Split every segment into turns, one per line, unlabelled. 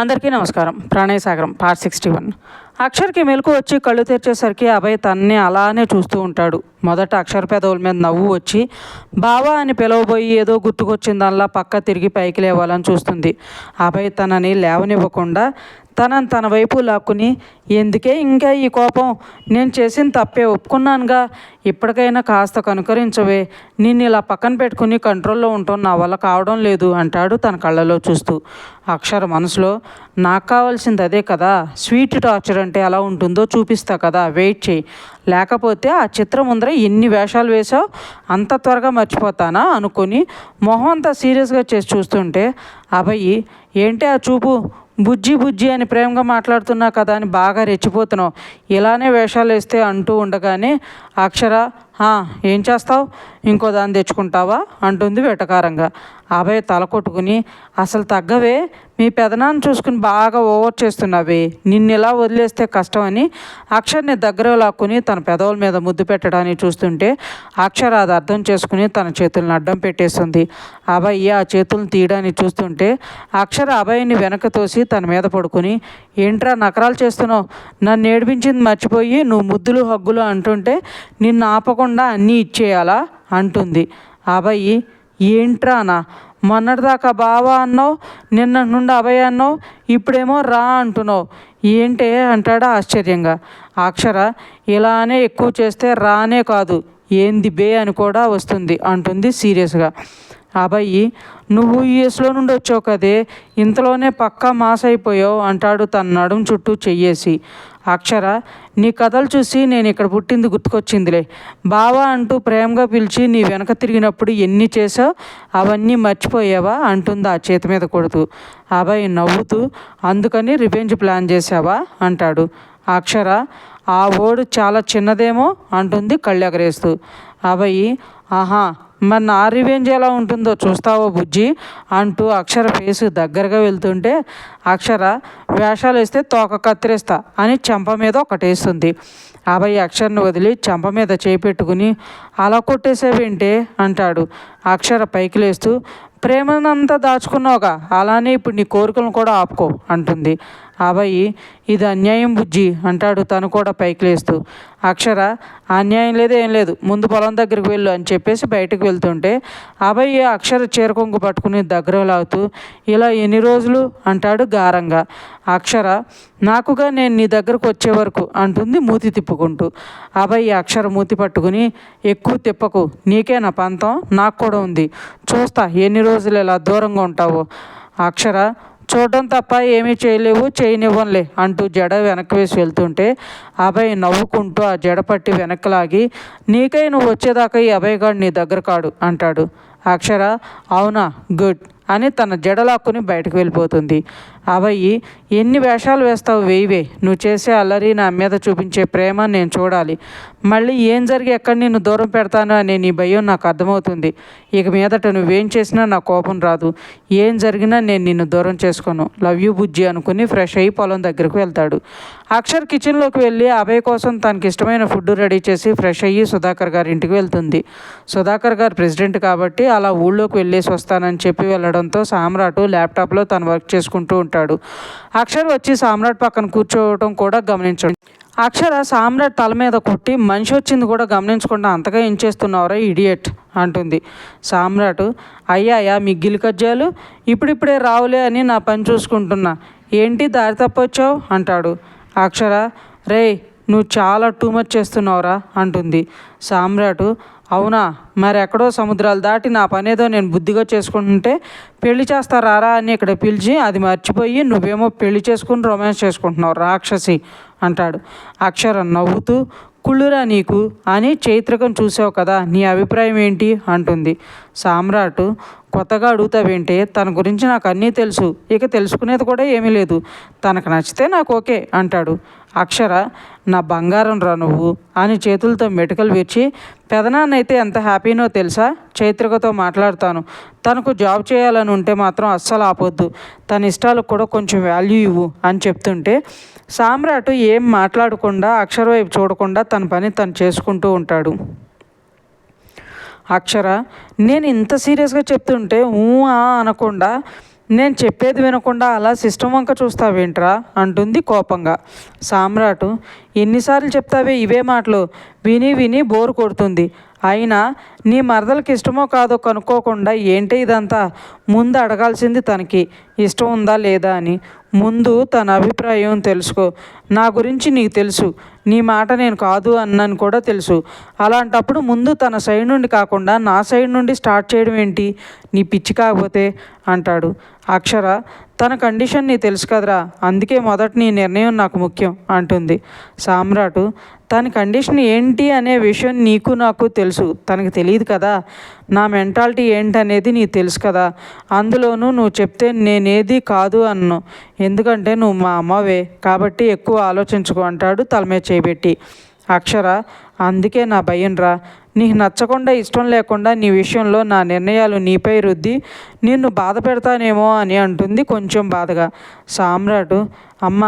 అందరికీ నమస్కారం. ప్రణయ సాగరం పార్ట్ సిక్స్టీ వన్ అక్షర్కి మెలకు వచ్చి కళ్ళు తెరిచేసరికి అభయ్ తన్ని అలానే చూస్తూ ఉంటాడు. మొదట అక్షర పెదవుల మీద నవ్వు వచ్చి బావా అని పిలవబోయి ఏదో గుర్తుకొచ్చిందల్లా పక్క తిరిగి పైకి లేవాలని చూస్తుంది. అభయ్ తనని లేవనివ్వకుండా తనని తన వైపు లాక్కుని ఎందుకే ఇంకా ఈ కోపం? నేను చేసిన తప్పే ఒప్పుకున్నానుగా. ఇప్పటికైనా కాస్త కనుకరించవే. నిన్ను ఇలా పక్కన పెట్టుకుని కంట్రోల్లో ఉంటాం నా వల్ల కావడం లేదు అంటాడు తన కళ్ళలో చూస్తూ. అక్షర మనసులో నాకు కావాల్సింది అదే కదా. స్వీట్ టార్చర్ అంటే ఎలా ఉంటుందో చూపిస్తా కదా. వెయిట్ చేయి. లేకపోతే ఆ చిత్రం ముందర ఎన్ని వేషాలు వేసావు అంత త్వరగా మర్చిపోతానా? అనుకొని మొహం అంతా సీరియస్గా చేసి చూస్తుంటే అబ్బాయి ఏంటి ఆ చూపు? బుజ్జి బుజ్జి అని ప్రేమగా మాట్లాడుతున్నా కదా అని బాగా రెచ్చిపోతున్నావు. ఇలానే వేషాలు వేస్తే అంటూ ఉండగానే అక్షర ఏం చేస్తావు? ఇంకో దాన్ని తెచ్చుకుంటావా? అంటుంది వెటకారంగా. అభయ్ తల కొట్టుకుని అసలు తగ్గవే మీ పెదనాన్ని చూసుకుని బాగా ఓవర్ చేస్తున్నావే. నిన్ను ఇలా వదిలేస్తే కష్టం అని అక్షర్ని దగ్గర లాక్కుని తన పెదవుల మీద ముద్దు పెట్టడానికి చూస్తుంటే అక్షర అది అర్థం చేసుకుని తన చేతులను అడ్డం పెట్టేస్తుంది. అభయ్ ఆ చేతులను తీయడానికి చూస్తుంటే అక్షర అభయ్ని వెనక తోసి తన మీద పడుకుని ఏంట్రా నకరాలు చేస్తున్నావు? నన్ను ఏడిపించింది మర్చిపోయి నువ్వు ముద్దులు హగ్గులు అంటుంటే నిన్ను ఆపకుండా అన్నీ ఇచ్చేయాలా? అంటుంది. అభయ్ ఏంట్రానా మొన్నటిదాకా బావా అన్నావు నిన్న నుండి అభయ అన్నావు ఇప్పుడేమో రా అంటున్నావు. ఏంటే? అంటాడా ఆశ్చర్యంగా. అక్షర ఇలానే ఎక్కువ చేస్తే రానే కాదు. ఏంది బే అని కూడా వస్తుంది అంటుంది సీరియస్గా. అబ్బాయి నువ్వు యుఎస్లో నుండి వచ్చావు కదే ఇంతలోనే పక్కా మాస్ అయిపోయావు అంటాడు తన నడుం చుట్టూ చెయ్యేసి. అక్షర నీ కథలు చూసి నేను ఇక్కడ పుట్టింది గుర్తుకొచ్చిందిలే. బావా అంటూ ప్రేమగా పిలిచి నీ వెనక తిరిగినప్పుడు ఎన్ని చేసావు అవన్నీ మర్చిపోయావా? అంటుంది ఆ చేతి మీద కొడుతూ. అబ్బాయి నవ్వుతూ అందుకని రివెంజ్ ప్లాన్ చేసావా అంటాడు. అక్షర ఆ ఓడు చాలా చిన్నదేమో అంటుంది కళ్ళెగరేస్తూ. అబ్బాయి ఆహా మరి నా రివెంజ్ ఎలా ఉంటుందో చూస్తావో బుజ్జి? అంటూ అక్షర ఫేస్ దగ్గరగా వెళ్తుంటే అక్షర వేషాలు వేస్తే తోక కత్తిరిస్తా అని చెంప మీద ఒకటేస్తుంది. అభయ్ అక్షర్ని వదిలి చెంప మీద చేపెట్టుకుని అలా కొట్టేసేవేంటే? అంటాడు. అక్షర పైకి లేస్తూ ప్రేమనంతా దాచుకున్నావుగా అలానే ఇప్పుడు నీ కోరికలను కూడా ఆపుకో అంటుంది. అభయ్ ఇది అన్యాయం బుజ్జి అంటాడు తను కూడా పైకి లేస్తూ. అక్షర అన్యాయం లేదు ఏం లేదు. ముందు పొలం దగ్గరికి వెళ్ళు అని చెప్పేసి బయటకు వెళ్తుంటే అభయ్ అక్షర చీరకొంగు పట్టుకుని దగ్గర లాగుతూ ఇలా ఎన్ని రోజులు? అంటాడు గారంగా. అక్షర నాకుగా నేను నీ దగ్గరకు వచ్చే వరకు అంటుంది మూతి తిప్పుకుంటూ. అభయ్ అక్షర మూతి పట్టుకుని ఎక్కువ తిప్పకు. నీకే నా పంతం నాకు కూడా ఉంది. చూస్తా ఎన్ని రోజులు ఇలా దూరంగా ఉంటావో. అక్షర చూడడం తప్ప ఏమీ చేయలేవు చేయనివ్వంలే అంటూ జడ వెనక్కి వేసి వెళ్తుంటే అభయ్ నవ్వుకుంటూ ఆ జడ పట్టి వెనక్కి లాగి నీకై నువ్వు వచ్చేదాకా ఈ అభయ్ గాడు నీ దగ్గర కాడు అంటాడు. అక్షర అవునా గుడ్. అని తన జడలాక్కుని బయటకు వెళ్ళిపోతుంది. అవయ్యి ఎన్ని వేషాలు వేస్తావు వేయివే? నువ్వు చేసే అల్లరి నా మీద చూపించే ప్రేమ నేను చూడాలి. మళ్ళీ ఏం జరిగి ఎక్కడ నిన్ను దూరం పెడతాను అనే నీ భయం నాకు అర్థమవుతుంది. ఇక మీదట నువ్వేం చేసినా నా కోపం రాదు. ఏం జరిగినా నేను నిన్ను దూరం చేసుకోను. లవ్ యూ బుజ్జి అనుకుని ఫ్రెష్ అయ్యి పొలం దగ్గరకు వెళ్తాడు. అక్షర్ కిచెన్లోకి వెళ్ళి అభయ్ కోసం తనకి ఇష్టమైన ఫుడ్ రెడీ చేసి ఫ్రెష్ అయ్యి సుధాకర్ గారి ఇంటికి వెళ్తుంది. సుధాకర్ గారు ప్రెసిడెంట్ కాబట్టి అలా ఊళ్ళోకి వెళ్ళేసి వస్తానని చెప్పి వెళ్ళడం రావడంతో సామ్రాట్ ల్యాప్టాప్లో తను వర్క్ చేసుకుంటూ ఉంటాడు. అక్షర్ వచ్చి సామ్రాట్ పక్కన కూర్చోవడం కూడా గమనించండి. అక్షర సామ్రాట్ తల మీద కొట్టి మనిషి వచ్చింది కూడా గమనించకుండా అంతగా ఏం చేస్తున్నావురా ఇడియట్? అంటుంది. సామ్రాట్ అయ్యాయా మీ గిలికజ్జాలు ఇప్పుడిప్పుడే రావులే అని నా పని చూసుకుంటున్నా. ఏంటి దారి తప్పొచ్చావు? అంటాడు. అక్షర రే నువ్వు చాలా టూ మచ్ చేస్తున్నావురా అంటుంది. సామ్రాట్ అవునా? మరి ఎక్కడో సముద్రాలు దాటి నా పనేదో నేను బుద్ధిగా చేసుకుంటుంటే పెళ్ళి చేస్తారా అని ఇక్కడ పిలిచి అది మర్చిపోయి నువ్వేమో పెళ్ళి చేసుకుని రొమాన్స్ చేసుకుంటున్నావు రాక్షసి అంటాడు. అక్షర నవ్వుతూ కుళ్ళురా నీకు అని చైత్రకం చూసావు కదా నీ అభిప్రాయం ఏంటి? అంటుంది. సామ్రాట్ కొత్తగా అడుగుతావేంటే తన గురించి నాకు అన్నీ తెలుసు ఇక తెలుసుకునేది కూడా ఏమీ లేదు. తనకు నచ్చితే నాకు ఓకే అంటాడు. అక్షర నా బంగారం రా నువ్వు అని చేతులతో మెటుకలు విరిచి పెదనాన్నైతే ఎంత హ్యాపీనో తెలుసా? చైత్రికతో మాట్లాడతాను. తనకు జాబ్ చేయాలని ఉంటే మాత్రం అస్సలు ఆపొద్దు. తన ఇష్టాలకు కూడా కొంచెం వాల్యూ ఇవ్వు అని చెప్తుంటే సామ్రాట్ ఏం మాట్లాడకుండా అక్షర వైపు చూడకుండా తన పని తను చేసుకుంటూ ఉంటాడు. అక్షర నేను ఇంత సీరియస్గా చెప్తుంటే ఊ అనకుండా నేను చెప్పేది వినకుండా అలా సిస్టమ్ వంక చూస్తావేంట్రా? అంటుంది కోపంగా. సామ్రాటు ఎన్నిసార్లు చెప్తావే ఇవే మాటలు? విని విని బోరు కొడుతుంది. అయినా నీ మరదలకి ఇష్టమో కాదో కనుక్కోకుండా ఏంటి ఇదంతా? ముందు అడగాల్సింది తనకి. ఇష్టం ఉందా లేదా అని. ముందు తన అభిప్రాయం తెలుసుకో. నా గురించి నీకు తెలుసు. నీ మాట నేను కాదు అన్నాను కూడా తెలుసు. అలాంటప్పుడు ముందు తన సైడ్ నుండి కాకుండా నా సైడ్ నుండి స్టార్ట్ చేయడం ఏంటి? నీ పిచ్చి కాకపోతే అంటాడు. అక్షర తన కండిషన్ నీ తెలుసు కదరా. అందుకే మొదట నీ నిర్ణయం నాకు ముఖ్యం అంటుంది. సామ్రాటు తన కండిషన్ ఏంటి అనే విషయం నీకు నాకు తెలుసు. తనకు తెలియదు కదా. నా మెంటాలిటీ ఏంటనేది నీకు తెలుసు కదా. అందులోనూ నువ్వు చెప్తే నేను నేనేది కాదు అన్ను. ఎందుకంటే నువ్వు మా అమ్మవే. కాబట్టి ఎక్కువ ఆలోచించుకో అంటాడు తలమే చేయబెట్టి అక్షర అందుకే నా భయం రా నీకు నచ్చకుండా ఇష్టం లేకుండా నీ విషయంలో నా నిర్ణయాలు నీపై రుద్ది నిన్ను బాధ పెడతానేమో అని అంటుంది కొంచెం బాధగా. సామ్రాటు అమ్మ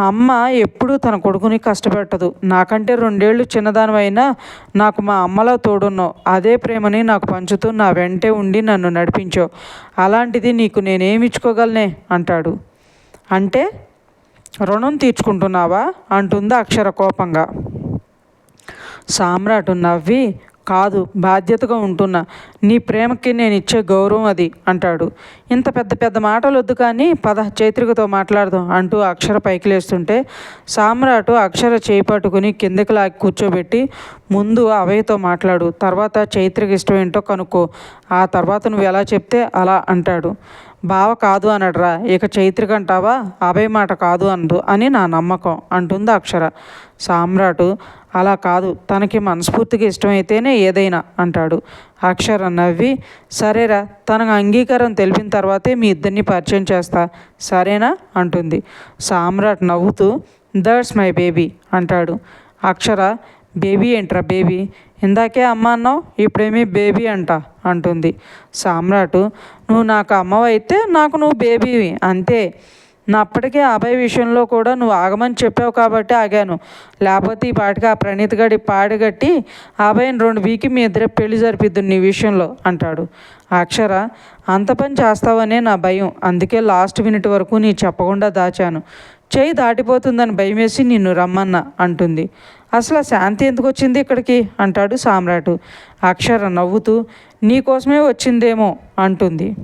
అమ్మ ఎప్పుడూ తన కొడుకుని కష్టపెట్టదు. నాకంటే రెండేళ్ళు చిన్నదానివైనా నాకు మా అమ్మలో తోడున్నావు. అదే ప్రేమని నాకు పంచుతూ నా వెంటే ఉండి నన్ను నడిపించావు. అలాంటిది నీకు నేనేమిచ్చుకోగలనే అంటాడు. అంటే రుణం తీర్చుకుంటున్నావా? అంటుంది అక్షర కోపంగా. సామ్రాట్ నవ్వి కాదు బాధ్యతగా ఉంటున్నా. నీ ప్రేమకి నేను ఇచ్చే గౌరవం అది అంటాడు. ఇంత పెద్ద పెద్ద మాటలు వద్దు కానీ పద చైత్రికతో మాట్లాడదాం అంటూ అక్షర పైకి లేస్తుంటే సామ్రాటు అక్షర చేపట్టుకుని కిందకి లాగి కూర్చోబెట్టి ముందు అవయతో మాట్లాడు. తర్వాత చైత్రికి ఇష్టం ఏంటో కనుక్కో. ఆ తర్వాత నువ్వు ఎలా చెప్తే అలా అంటాడు. బావ కాదు అనడరా. ఇక చైత్రిక అంటావా? అభయ మాట కాదు అందు అని నా నమ్మకం అంటుంది అక్షర. సామ్రాటు అలా కాదు. తనకి మనస్ఫూర్తిగా ఇష్టమైతేనే ఏదైనా అంటాడు. అక్షర నవ్వి సరేరా తనకు అంగీకారం తెలిపిన తర్వాతే మీ ఇద్దరిని పరిచయం చేస్తా సరేనా? అంటుంది. సామ్రాట్ నవ్వుతూ దట్స్ మై బేబీ అంటాడు. అక్షర బేబీ ఏంట్రా బేబీ ఇందాకే అమ్మ అన్నావు ఇప్పుడేమీ బేబీ అంట? అంటుంది. సామ్రాటు నువ్వు నాకు అమ్మవైతే నాకు నువ్వు బేబీవి అంతే. నా అప్పటికే అభయ్ విషయంలో కూడా నువ్వు ఆగమని చెప్పావు కాబట్టి ఆగాను. లేకపోతే ఈ పాటికి ఆ ప్రణీత్ గడి పాడగట్టి అభయ్ని రెండు వీకి మీ ఇద్దరే పెళ్ళి జరిపిద్దు నీ విషయంలో అంటాడు. అక్షర అంత పని చేస్తావనే నా భయం. అందుకే లాస్ట్ మినిట్ వరకు నీ చెప్పకుండా దాచాను. చేయి దాటిపోతుందని భయమేసి నిన్ను రమ్మన్నా అంటుంది. అసలు శాంతి ఎందుకు వచ్చింది ఇక్కడికి? అంటాడు సామ్రాటు. అక్షర నవ్వుతూ నీకోసమే వచ్చిందేమో అంటుంది.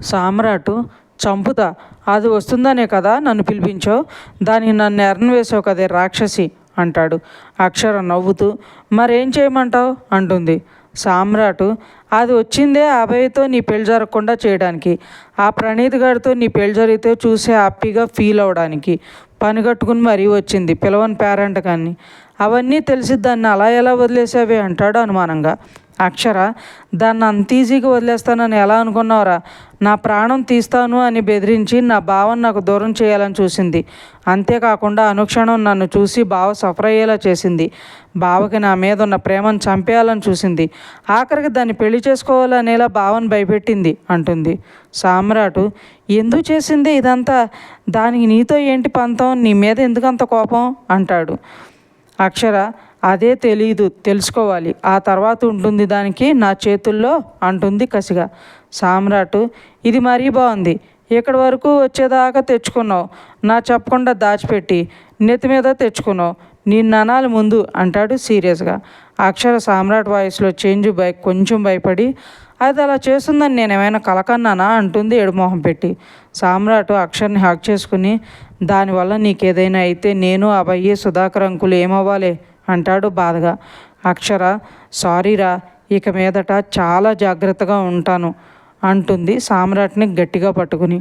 సామ్రాటు చంపుతా. అది వస్తుందనే కదా నన్ను పిలిపించావు? దానికి నన్ను ఎర్న వేసావు కదే రాక్షసి అంటాడు. అక్షర నవ్వుతూ మరేం చేయమంటావు? అంటుంది. సామ్రాటు అది వచ్చిందే అభయ్తో నీ పెళ్ళి జరగకుండా చేయడానికి. ఆ ప్రణీత్ గారితో నీ పెళ్ళి జరిగితే చూసే హ్యాపీగా ఫీల్ అవ్వడానికి పని కట్టుకుని మరీ వచ్చింది. పిలవని పేరెంట్ కానీ అవన్నీ తెలిసి దాన్ని అలా ఎలా వదిలేసావే అంటాడు అనుమానంగా. అక్షర దాన్ని అంత ఈజీగా వదిలేస్తానని ఎలా అనుకున్నావురా? నా ప్రాణం తీస్తాను అని బెదిరించి నా భావం నాకు దూరం చేయాలని చూసింది. అంతేకాకుండా అనుక్షణం నన్ను చూసి బావ సఫర్ అయ్యేలా చేసింది. బావకి నా మీద ఉన్న ప్రేమను చంపేయాలని చూసింది. ఆఖరికి దాన్ని పెళ్ళి చేసుకోవాలనేలా భావన భయపెట్టింది అంటుంది. సామ్రాటు ఎందుకు చేసింది ఇదంతా? దానికి నీతో ఏంటి పంతం? నీ మీద ఎందుకంత కోపం? అంటాడు. అక్షర అదే తెలీదు తెలుసుకోవాలి. ఆ తర్వాత ఉంటుంది దానికి నా చేతుల్లో అంటుంది కసిగా. సామ్రాట్ ఇది మరీ బాగుంది. ఇక్కడి వరకు వచ్చేదాకా తెచ్చుకున్నావు. నా చెప్పకుండా దాచిపెట్టి నెత్తి మీద తెచ్చుకున్నావు. నిన్ను అనాలి ముందు అంటాడు సీరియస్గా. అక్షర సామ్రాట్ వాయిస్లో చేంజ్ భయ కొంచెం భయపడి అది అలా చేస్తుందని నేను ఏమైనా కలకన్నానా? అంటుంది ఏడుమోహం పెట్టి. సామ్రాట్ అక్షర్ని హ్యాక్ చేసుకుని దానివల్ల నీకేదైనా అయితే నేను అబ్బాయి సుధాకర్ అంకులు ఏమవ్వాలి? అంటాడు బాధగా. అక్షర సారీరా ఇక మీదట చాలా జాగ్రత్తగా ఉంటాను అంటుంది సామ్రాట్ని గట్టిగా పట్టుకుని.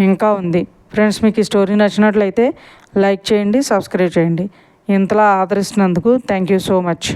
ఇంకా ఉంది. ఫ్రెండ్స్ మీకు ఈ స్టోరీ నచ్చినట్లయితే లైక్ చేయండి సబ్స్క్రైబ్ చేయండి. ఇంతలా ఆదరిస్తున్నందుకు థ్యాంక్ యూ సో మచ్.